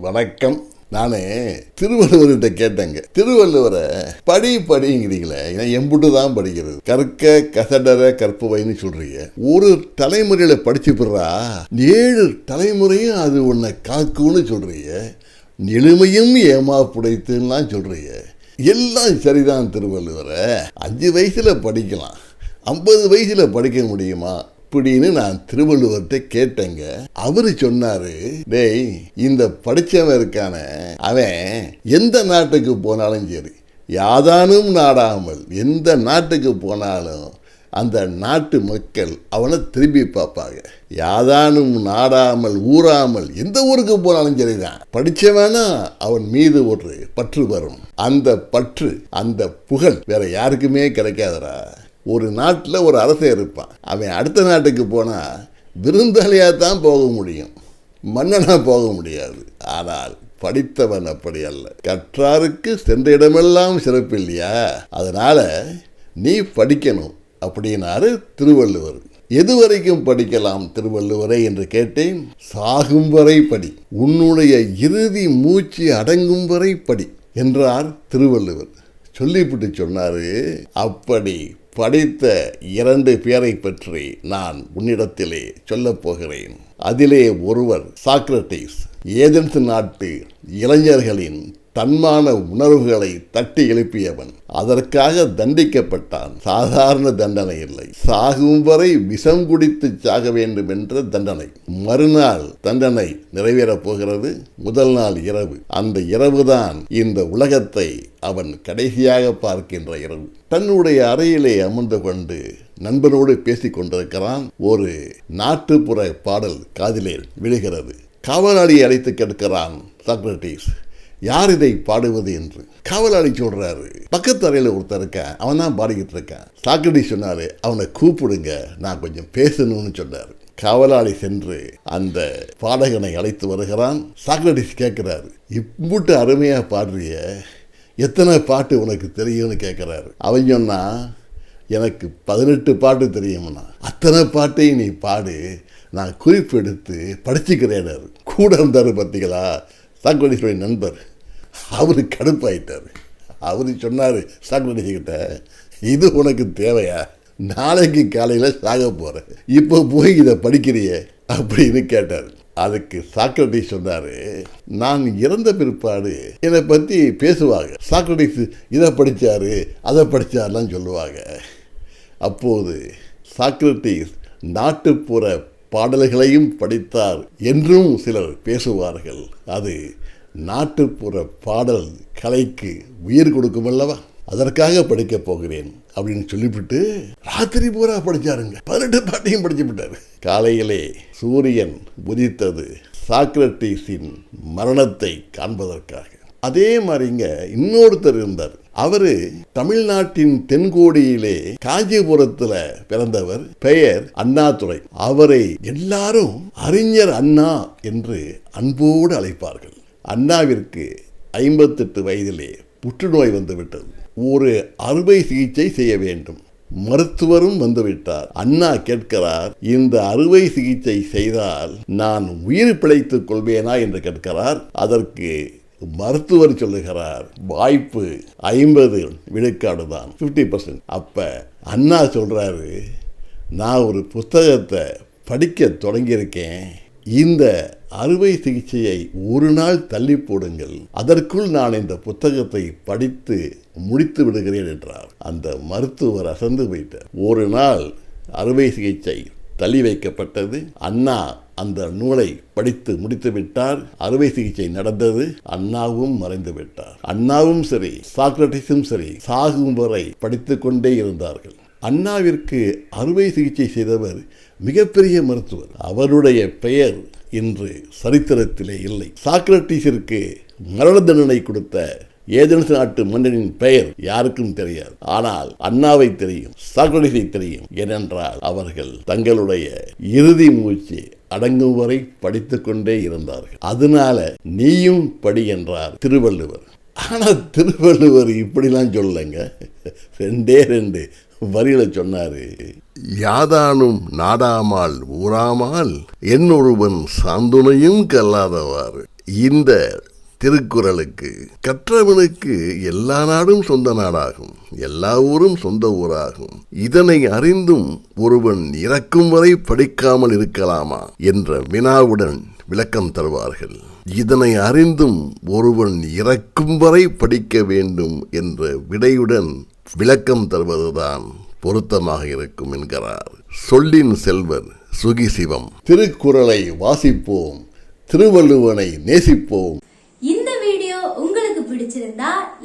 வணக்கம். நானு திருவள்ளுவர்கிட்ட கேட்டேங்க. திருவள்ளுவரை படி படிங்கிறீங்களே ஏன்னா எம்புட்டு தான் படிக்கிறது. கற்க கசடர கற்பவைன்னு சொல்றீங்க. ஒரு தலைமுறையில் படிச்சு போடுறா ஏழு தலைமுறையும் அது உன்னை காக்கும்னு சொல்றீங்க. எளிமையும் ஏமா புடைத்துலாம் சொல்றீங்க. எல்லாம் சரிதான் திருவள்ளுவரை. அஞ்சு வயசுல படிக்கலாம். ஐம்பது வயசுல படிக்க முடியுமா? அப்படின்னு நான் திருவள்ளுவர்கிட்ட கேட்டேங்க. அவரு சொன்னாரு டேய் இந்த படிச்சவன் இருக்கான அவன் எந்த நாட்டுக்கு போனாலும் சரி யாதானும் நாடாமல் எந்த நாட்டுக்கு போனாலும் அந்த நாட்டு மக்கள் அவனை திரும்பி பார்ப்பாங்க. யாதானும் நாடாமல் ஊறாமல் எந்த ஊருக்கு போனாலும் சரிதான். படிச்சவனா அவன் மீது ஒரு பற்று வரும். அந்த பற்று அந்த புகழ் வேற யாருக்குமே கிடைக்காதடா. ஒரு நாட்டில் ஒரு அரசன் இருப்பான். அவன் அடுத்த நாட்டுக்கு போனால் விருந்தாளியாக தான் போக முடியும். மன்னனாக போக முடியாது. ஆனால் படித்தவன் அப்படி அல்ல. கற்றாருக்கு சென்ற இடமெல்லாம் சிறப்பு இல்லையா? அதனால் நீ படிக்கணும் அப்படின்னாரு திருவள்ளுவர். எது வரைக்கும் படிக்கலாம் திருவள்ளுவரை என்று கேட்டேன். சாகும் வரை படி. உன்னுடைய இறுதி மூச்சு அடங்கும் வரை படி என்றார் திருவள்ளுவர். சொல்லிவிட்டு சொன்னாரு. அப்படி படித்த இரண்டு பேரை பற்றி நான் உன்னிடத்திலே சொல்லப் போகிறேன். அதிலே ஒருவர் சாக்ரட்டிஸ் ஏதென்ஸ் நாட்டு இளைஞர்களின் தன்மான உணர்வுகளை தட்டி எழுப்பியவன். அதற்காக தண்டிக்கப்பட்டான். சாதாரண தண்டனை இல்லை. சாகும் வரை விஷம் குடித்து சாக வேண்டும் என்ற தண்டனை. மறுநாள் தண்டனை நிறைவேறப் போகிறது. முதல் நாள் இரவு. அந்த இரவுதான் இந்த உலகத்தை அவன் கடைசியாக பார்க்கின்ற இரவு. தன்னுடைய அறையிலே அமர்ந்து கொண்டு நண்பனோடு பேசிக் கொண்டிருக்கிறான். ஒரு நாட்டுப்புற பாடல் காதிலே விழுகிறது. காவலாளி அழைத்து கேட்கிறான் சாக்ரட்டிஸ் யார் இதை பாடுவது என்று? காவலாளி சொல்கிறாரு பக்கத்து அறையில் ஒருத்தர் இருக்கான். அவன் தான் பாடிக்கிட்டு இருக்கான். சாக்கடி சொன்னார் அவனை கூப்பிடுங்க நான் கொஞ்சம் பேசணும்னு சொன்னார். காவலாளி சென்று அந்த பாடகனை அழைத்து வருகிறான். சாக்ரடிஸ் கேட்குறாரு இம்புட்டு அருமையாக பாடுறிய. எத்தனை பாட்டு உனக்கு தெரியும்னு கேட்குறாரு. அவன் சொன்னா எனக்கு பதினெட்டு பாட்டு தெரியும்னா அத்தனை பாட்டையும் நீ பாடு. நான் குறிப்பெடுத்து படிச்சுக்கிறேன் கூட இருந்தார் பார்த்தீங்களா சாக்ரட்டிஸுடைய நண்பர். அவர் கடுப்பாயிட்டார். அவர் சொன்னார் சாக்ரட்டிஸ் கிட்ட இது உனக்கு தேவையா? நாளைக்கு காலையில் சாக போகிறேன் இப்போ போய் இதை படிக்கிறியே அப்படின்னு கேட்டார். அதுக்கு சாக்ரட்டிஸ் சொன்னார் நான் இறந்த பிற்பாடு என்னை பற்றி பேசுவாங்க. சாக்ரட்டிஸ் இதை படித்தார் அதை படித்தார்லாம் சொல்லுவாங்க. அப்போது சாக்ரட்டிஸ் நாட்டுப்புற பாடல்களையும் படித்தார் என்றும் சிலர் பேசுவார்கள். அது நாட்டுப்புற பாடல் கலைக்கு உயிர் கொடுக்கும் அல்லவா? அதற்காக படிக்கப் போகிறேன் அப்படின்னு சொல்லிவிட்டு ராத்திரி பூரா படிச்சாருங்க. பதினெட்டு பாட்டையும் படிச்சு விட்டார். காலையிலே சூரியன் உதித்தது சாக்ரட்டிஸின் மரணத்தை காண்பதற்காக. அதே மாதிரிங்க இன்னொருத்தர் இருந்தார். அவர் தமிழ்நாட்டின் தென்கோடியிலே காஞ்சிபுரத்தில் பிறந்தவர். பெயர் அண்ணாதுரை. அவரை எல்லாரும் அறிஞர் அண்ணா என்று அன்போடு அழைப்பார்கள். அண்ணாவிற்கு ஐம்பத்தெட்டு வயதிலே புற்றுநோய் வந்துவிட்டது. ஒரு அறுவை சிகிச்சை செய்ய வேண்டும். மருத்துவரும் வந்துவிட்டார். அண்ணா கேட்கிறார் இந்த அறுவை சிகிச்சை செய்தால் நான் உயிர் பிழைத்துக் கொள்வேனா? என்று கேட்கிறார். அதற்கு மருத்துவர் சொல்லுகிறார் வாய்ப்பு ஐம்பது விழுக்காடு தான் ஃபிஃப்டி பர்சன்ட் அப்போ அண்ணா சொல்கிறாரு நான் ஒரு புத்தகத்தை படிக்க தொடங்கியிருக்கேன். இந்த அறுவை சிகிச்சையை ஒரு நாள் தள்ளி போடுங்கள். அதற்குள் நான் இந்த புத்தகத்தை படித்து முடித்து விடுகிறேன் என்றார். அந்த மருத்துவர் அசந்து போயிட்டார். ஒரு நாள் அறுவை சிகிச்சை தள்ளி வைக்கப்பட்டது. அண்ணா அந்த நூலை படித்து முடித்து விட்டார். அறுவை சிகிச்சை நடந்தது. அண்ணாவும் மறைந்து விட்டார். அண்ணாவும் சரி சாக்ரட்டிஸும் சரி சாகும் வரை படித்து கொண்டே இருந்தார்கள். அண்ணாவிற்கு அறுவை சிகிச்சை செய்தவர் மிகப்பெரிய மருத்துவர். அவருடைய பெயர் இன்று சரித்திரத்திலே இல்லை. சாக்ரட்டிஸிற்கு மரண தண்டனை கொடுத்த ஏதென்ஸ் நாட்டு மன்னனின் பெயர் யாருக்கும் தெரியாது. ஆனால் அண்ணாவை தெரியும் சாக்ரடிஸை தெரியும் ஏனென்றால் அவர்கள் தங்களுடைய இறுதி மூச்சு அடங்கும் வரை படித்து கொண்டே இருந்தார்கள். அதனால நீயும் படி என்றார் திருவள்ளுவர். ஆனா திருவள்ளுவர் இப்படிலாம் சொல்லலைங்க. ரெண்டே ரெண்டு வரியில சொன்னாரு யாதானும் நாடாமால் ஊராமால் என்னொருவன் சாந்துணையும் கல்லாதவாறு. இந்த திருக்குறளுக்கு. கற்றவனுக்கு எல்லா நாடும் சொந்த நாடாகும் எல்லா ஊரும் சொந்த ஊராகும். இதனை அறிந்தும் ஒருவன் இறக்கும் வரை படிக்காமல் இருக்கலாமா என்ற வினாவுடன் விளக்கம் தருவார்கள். இதனை அறிந்தும் ஒருவன் இறக்கும் வரை படிக்க வேண்டும் என்ற விடையுடன் விளக்கம் தருவதுதான் பொருத்தமாக இருக்கும் என்கிறார். சொல்லின் செல்வர் சுகி சிவம் திருக்குறளை வாசிப்போம் திருவள்ளுவனை நேசிப்போம்.